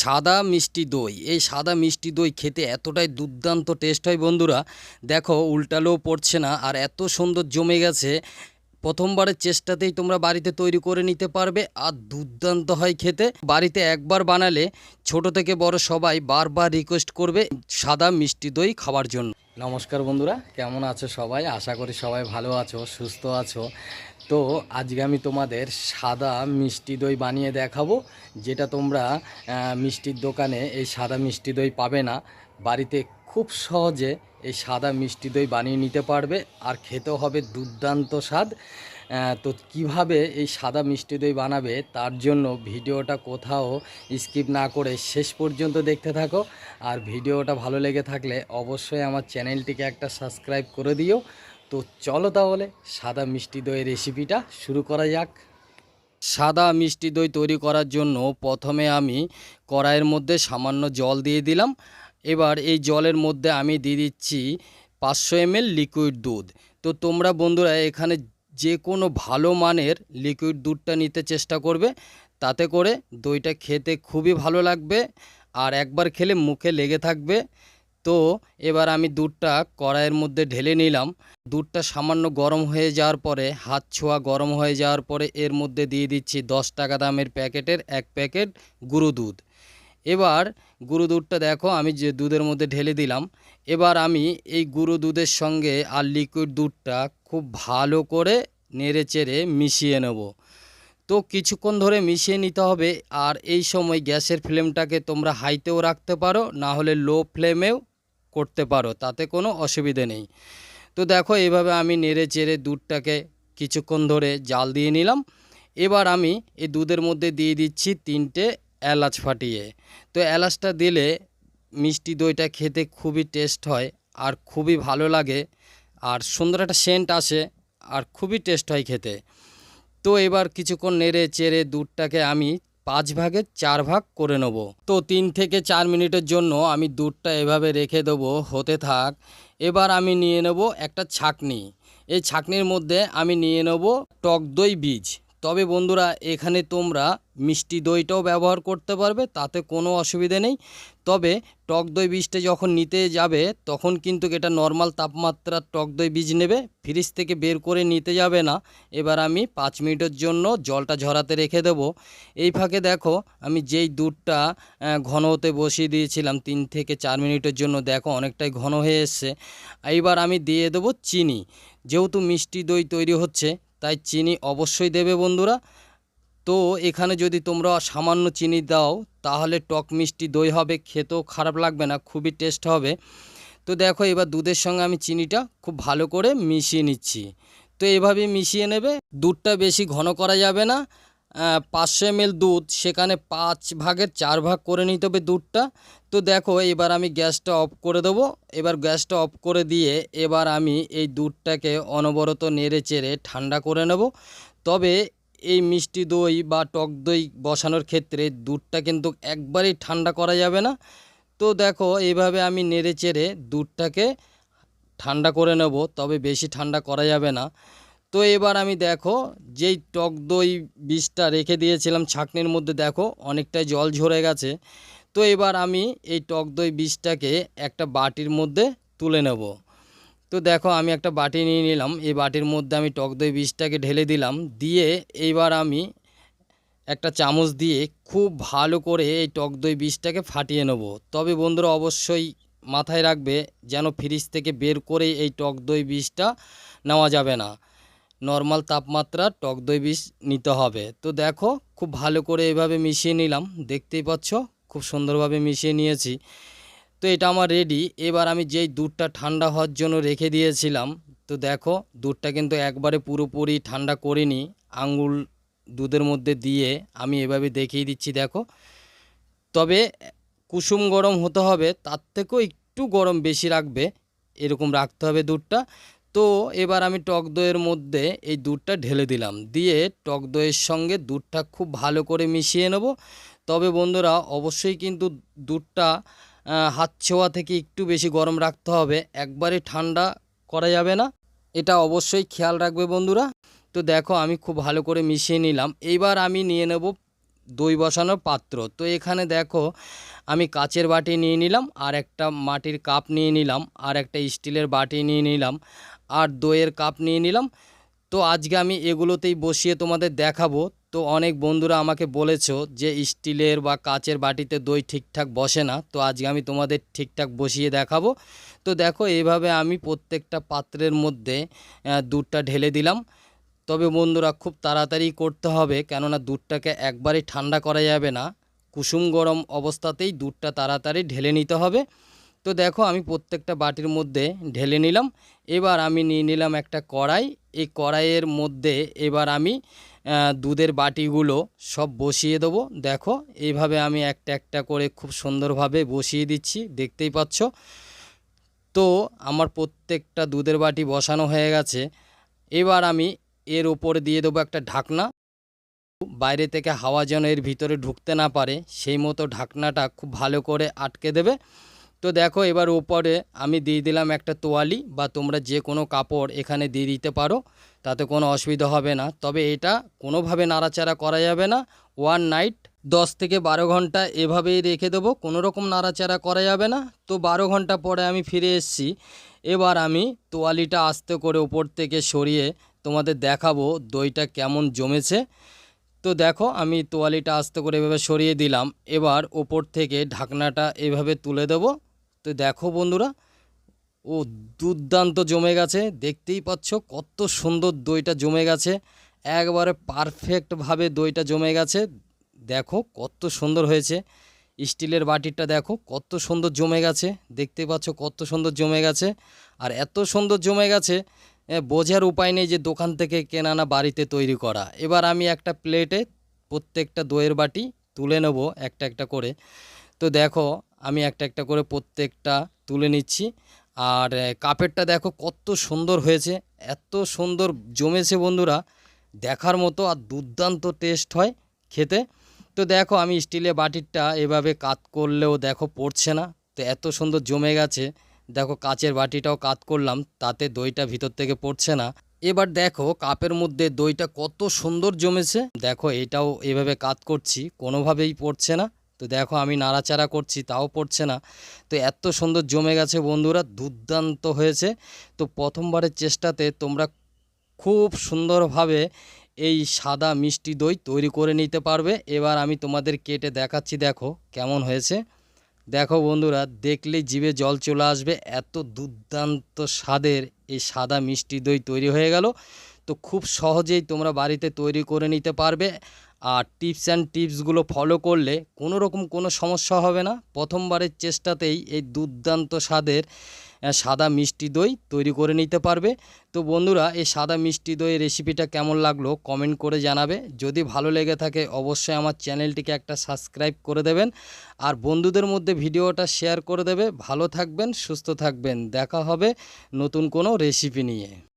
সাদা মিষ্টি দই। এই সাদা মিষ্টি দই খেতে এতটাই দুর্দান্ত টেস্ট হয় বন্ধুরা। দেখো, উল্টালেও পড়ছে না আর এত সুন্দর জমে গেছে। প্রথমবারের চেষ্টাতেই তোমরা বাড়িতে তৈরি করে নিতে পারবে আর দুর্দান্ত হয় খেতে। বাড়িতে একবার বানালে ছোট থেকে বড় সবাই বারবার রিকোয়েস্ট করবে সাদা মিষ্টি দই খাওয়ার জন্য। নমস্কার বন্ধুরা, কেমন আছো সবাই? আশা করি সবাই ভালো আছো, সুস্থ আছো। তো আজকে আমি তোমাদের সাদা মিষ্টি দই বানিয়ে দেখাবো, যেটা তোমরা মিষ্টির দোকানে এই সাদা মিষ্টি দই পাবে না। বাড়িতে খুব সহজে এই সাদা মিষ্টি দই বানিয়ে নিতে পারবে আর খেতেও হবে দুর্দান্ত স্বাদ। তো কীভাবে এই সাদা মিষ্টি দই বানাবে তার জন্য ভিডিওটা কোথাও স্কিপ না করে শেষ পর্যন্ত দেখতে থাকো। আর ভিডিওটা ভালো লেগে থাকলে অবশ্যই আমার চ্যানেলটিকে একটা সাবস্ক্রাইব করে দিও। তো চলো তাহলে, সাদা মিষ্টি দইয়ের রেসিপিটা শুরু করা যাক। সাদা মিষ্টি দই তৈরি করার জন্য প্রথমে আমি কড়াইয়ের মধ্যে সামান্য জল দিয়ে দিলাম। এবার এই জলের মধ্যে আমি দিয়ে দিচ্ছি পাঁচশো এমএল লিকুইড দুধ। তো তোমরা বন্ধুরা, এখানে যে কোনো ভালো মানের লিকুইড দুধটা নিতে চেষ্টা করবে। তাতে করে দইটা খেতে খুবই ভালো লাগবে আর একবার খেলে মুখে লেগে থাকবে। তো এবার আমি দুধটা কড়াইয়ের মধ্যে ঢেলে নিলাম। দুধটা সামান্য গরম হয়ে যাওয়ার পরে, হাত ছোঁয়া গরম হয়ে যাওয়ার পরে এর মধ্যে দিয়ে দিচ্ছি দশ টাকা দামের প্যাকেটের এক প্যাকেট গুঁড়ো দুধ। এবার গুঁড়ো দুধটা দেখো, আমি যে দুধের মধ্যে ঢেলে দিলাম। এবার আমি এই গুঁড়ো দুধের সঙ্গে আর লিকুইড দুধটা খুব ভালো করে নেড়ে চেড়ে মিশিয়ে নেব। তো কিছুক্ষণ ধরে মিশিয়ে নিতে হবে, আর এই সময় গ্যাসের ফ্লেমটাকে তোমরা হাইতেও রাখতে পারো, না হলে লো ফ্লেমেও করতে পারো, তাতে কোনো অসুবিধে নেই। তো দেখো, এভাবে আমি নেড়ে চেড়ে দুধটাকে কিছুক্ষণ ধরে জাল দিয়ে নিলাম। এবার আমি এই দুধের মধ্যে দিয়ে দিচ্ছি তিনটে এলাচ ফাটিয়ে। তো এলাচটা দিলে মিষ্টি দইটা খেতে খুবই টেস্ট হয় আর খুবই ভালো লাগে আর সুন্দর একটা সেন্ট আসে আর খুবই টেস্ট হয় খেতে। তো এবার কিছুক্ষণ নেড়ে চেড়ে দুধটাকে আমি পাঁচ ভাগের চার ভাগ করে নেব। তো তিন থেকে চার মিনিটের জন্য আমি দুধটা এভাবে রেখে দেবো, হতে থাক। এবার আমি নিয়ে নেব একটা ছাকনি। এই ছাকনির মধ্যে আমি নিয়ে নেব টক দই বীজ। তবে বন্ধুরা, এখানে তোমরা মিষ্টি দইটাও ব্যবহার করতে পারবে, তাতে কোনো অসুবিধে নেই। তবে টক দই বীজটা যখন নিতে যাবে, তখন কিন্তু এটা নর্মাল তাপমাত্রার টক দই বীজ নেবে ফ্রিজ থেকে বের করে নিতে যাবে না। এবার আমি পাঁচ মিনিটের জন্য জলটা ঝরাতে রেখে দেবো। এই ফাঁকে দেখো, আমি যেই দুধটা ঘন হতে বসিয়ে দিয়েছিলাম, তিন থেকে চার মিনিটের জন্য, দেখো অনেকটাই ঘন হয়ে এসছে। এইবার আমি দিয়ে দেবো চিনি। যেহেতু মিষ্টি দই তৈরি হচ্ছে তাই চিনি অবশ্যই দেবে বন্ধুরা। তো এখানে যদি তোমরা সামান্য চিনি দাও, তাহলে টক মিষ্টি দই হবে, খেতেও খারাপ লাগবে না, খুবই টেস্ট হবে। তো দেখো এবার দুধের সঙ্গে আমি চিনিটা খুব ভালো করে মিশিয়ে নিচ্ছি। তো এভাবে মিশিয়ে নেবে, দুধটা বেশি ঘন করা যাবে না। পাঁচশো এমএল দুধ, সেখানে পাঁচ ভাগের চার ভাগ করে নিতে হবে দুধটা। তো দেখো, এবার আমি গ্যাসটা অফ করে দেবো। এবার গ্যাসটা অফ করে দিয়ে এবার আমি এই দুধটাকে অনবরত নেড়ে চেড়ে ঠান্ডা করে নেব। তবে এই মিষ্টি দই বা টক দই বসানোর ক্ষেত্রে দুধটা কিন্তু একবারেই ঠান্ডা করা যাবে না। তো দেখো এইভাবে আমি নেড়ে চেড়ে দুধটাকে ঠান্ডা করে নেব, তবে বেশি ঠান্ডা করা যাবে না। তো এবার আমি দেখো, যেই টক দই বীজটা রেখে দিয়েছিলাম ছাঁকনির মধ্যে, দেখো অনেকটাই জল ঝরে গেছে। তো এবার আমি এই টক দই বীজটাকে একটা বাটির মধ্যে তুলে নেব। তো দেখো আমি একটা বাটি নিয়ে নিলাম, এই বাটির মধ্যে আমি টক দই বীজটাকে ঢেলে দিলাম, দিয়ে এইবার আমি একটা চামচ দিয়ে খুব ভালো করে এই টক দই বীজটাকে ফাটিয়ে নেব। তবে বন্ধুরা অবশ্যই মাথায় রাখবে যেন ফ্রিজ থেকে বের করে এই টক দই বীজটা নেওয়া যাবে না। নর্মাল তাপমাত্রা, টক দই বিষ নিতে হবে। তো দেখো, খুব ভালো করে এভাবে মিশিয়ে নিলাম। দেখতেই পাচ্ছ, খুব সুন্দরভাবে মিশিয়ে নিয়েছি। তো এটা আমার রেডি এবার আমি যেই দুধটা ঠান্ডা হওয়ার জন্য রেখে দিয়েছিলাম, তো দেখো, দুধটা কিন্তু একবারে পুরোপুরি ঠান্ডা করিনি। আঙ্গুল দুধের মধ্যে দিয়ে আমি এভাবে দেখিয়ে দিচ্ছি, দেখো। তবে কুসুম গরম হতে হবে, তার থেকেও একটু গরম বেশি রাখবে, এরকম রাখতে হবে দুধটা। তো এবার আমি টক দইয়ের মধ্যে এই দুধটা ঢেলে দিলাম। দিয়ে টক দইয়ের সঙ্গে দুধটা খুব ভালো করে মিশিয়ে নেব। তবে বন্ধুরা, অবশ্যই কিন্তু দুধটা হাত ছোঁয়া থেকে একটু বেশি গরম রাখতে হবে। একবারে ঠান্ডা করা যাবে না। এটা অবশ্যই খেয়াল রাখবে বন্ধুরা। তো দেখো, আমি খুব ভালো করে মিশিয়ে নিলাম। এইবার আমি নিয়ে নেব দই বসানোর পাত্র। তো এখানে দেখো, আমি কাচের বাটি নিয়ে নিলাম, আর একটা মাটির কাপ নিয়ে নিলাম, আর একটা স্টিলের বাটি নিয়ে নিলাম, আর দইয়ের কাপ নিয়ে নিলাম। তো আজকে আমি এগুলোতেই বসিয়ে তোমাদের দেখাবো। তো অনেক বন্ধুরা আমাকে বলেছ যে স্টিলের বা কাচের বাটিতে দই ঠিকঠাক বসে না। তো আজকে আমি তোমাদের ঠিকঠাক বসিয়ে দেখাবো। তো দেখো এইভাবে আমি প্রত্যেকটা পাত্রের মধ্যে দুধটা ঢেলে দিলাম। তবে বন্ধুরা খুব তাড়াতাড়ি করতে হবে কেননা দুধটাকে একবারেই ঠান্ডা করা যাবে না। কুসুম গরম অবস্থাতেই দুধটা তাড়াতাড়ি ঢেলে নিতে হবে। তো দেখো আমি প্রত্যেকটা বাটির মধ্যে ঢেলে নিলাম। এবার আমি নিয়ে নিলাম একটা কড়াই। এই কড়াইয়ের মধ্যে এবার আমি দুধের বাটিগুলো সব বসিয়ে দেবো। দেখো এইভাবে আমি একটা একটা করে খুব সুন্দরভাবে বসিয়ে দিচ্ছি, দেখতেই পাচ্ছ। তো আমার প্রত্যেকটা দুধের বাটি বসানো হয়ে গেছে। এবার আমি এর ওপরে দিয়ে দেবো একটা ঢাকনা। বাইরে থেকে হাওয়া যেন এর ভিতরে ঢুকতে না পারে, সেই মতো ঢাকনাটা খুব ভালো করে আটকে দেবে। তো দেখো, এবার ওপরে আমি দিয়ে দিলাম একটা তোয়ালি বা তোমরা যে কোনো কাপড় এখানে দিয়ে দিতে পারো, তাতে কোনো অসুবিধা হবে না। তবে এটা কোনোভাবে নাড়াচাড়া করা যাবে না। ওয়ান নাইট, দশ থেকে বারো ঘণ্টা এভাবেই রেখে দেবো, কোনো রকম নাড়াচাড়া করা যাবে না। তো বারো ঘণ্টা পরে আমি ফিরে এসেছি। এবার আমি তোয়ালিটা আস্তে করে ওপর থেকে সরিয়ে তোমাদের দেখাবো দইটা কেমন জমেছে। তো দেখো, আমি তোয়ালিটা আস্তে করে এভাবে সরিয়ে দিলাম। এবার ওপর থেকে ঢাকনাটা এভাবে তুলে দেব। তো দেখো বন্ধুরা, ও দুর্দান্ত জমে গেছে। দেখতেই পাচ্ছ কত সুন্দর দইটা জমে গেছে। একবারে পারফেক্টভাবে দইটা জমে গেছে। দেখো কত সুন্দর হয়েছে। স্টিলের বাটিটা দেখো কত সুন্দর জমে গেছে। দেখতে পাচ্ছ কত সুন্দর জমে গেছে। আর এত সুন্দর জমে গেছে বোঝার উপায় নেই যে দোকান থেকে কেনা না বাড়িতে তৈরি করা। এবার আমি একটা প্লেটে প্রত্যেকটা দইয়ের বাটি তুলে নেব একটা একটা করে। তো দেখো, আমি একটা একটা করে প্রত্যেকটা তুলে নিচ্ছি। আর কাপেরটা দেখো কত সুন্দর হয়েছে, এত সুন্দর জমেছে বন্ধুরা। দেখার মতো আর দুর্দান্ত টেস্ট হয় খেতে। তো দেখো, আমি স্টিলের বাটিরটা এভাবে কাত করলেও দেখো পড়ছে না। তো এত সুন্দর জমে গেছে। দেখো কাচের বাটিটাও কাত করলাম, তাতে দইটা ভিতর থেকে পড়ছে না। এবার দেখো কাপের মধ্যে দইটা কত সুন্দর জমেছে। দেখো এটাও এভাবে কাত করছি, কোনোভাবেই পড়ছে না। তো দেখো আমি নাড়াচাড়া করছি, তাও পড়ছে না। তো এত সুন্দর জমে গেছে বন্ধুরা, দুর্দান্ত হয়েছে। তো প্রথমবারের চেষ্টাতে তোমরা খুব সুন্দরভাবে এই সাদা মিষ্টি দই তৈরি করে নিতে পারবে। এবার আমি তোমাদের কেটে দেখাচ্ছি, দেখো কেমন হয়েছে। দেখো বন্ধুরা দেখলেই জিভে জল চলে আসবে, এত দুর্দান্ত স্বাদের এই সাদা মিষ্টি দই তৈরি হয়ে গেল। তো খুব সহজেই তোমরা বাড়িতে তৈরি করে নিতে পারবে। আর টিপস অ্যান্ড টিপসগুলো ফলো করলে কোনো রকম কোনো সমস্যা হবে না। প্রথমবারের চেষ্টাতেই এই দুর্দান্ত স্বাদের সাদা মিষ্টি দই তৈরি করে নিতে পারবে। তো বন্ধুরা, এই সাদা মিষ্টি দই রেসিপিটা কেমন লাগল কমেন্ট করে জানাবে। যদি ভালো লেগে থাকে, অবশ্যই আমার চ্যানেলটিকে একটা সাবস্ক্রাইব করে দেবেন। আর বন্ধুদের মধ্যে ভিডিওটা শেয়ার করে দেবে। ভালো থাকবেন, সুস্থ থাকবেন। দেখা হবে নতুন কোনো রেসিপি নিয়ে।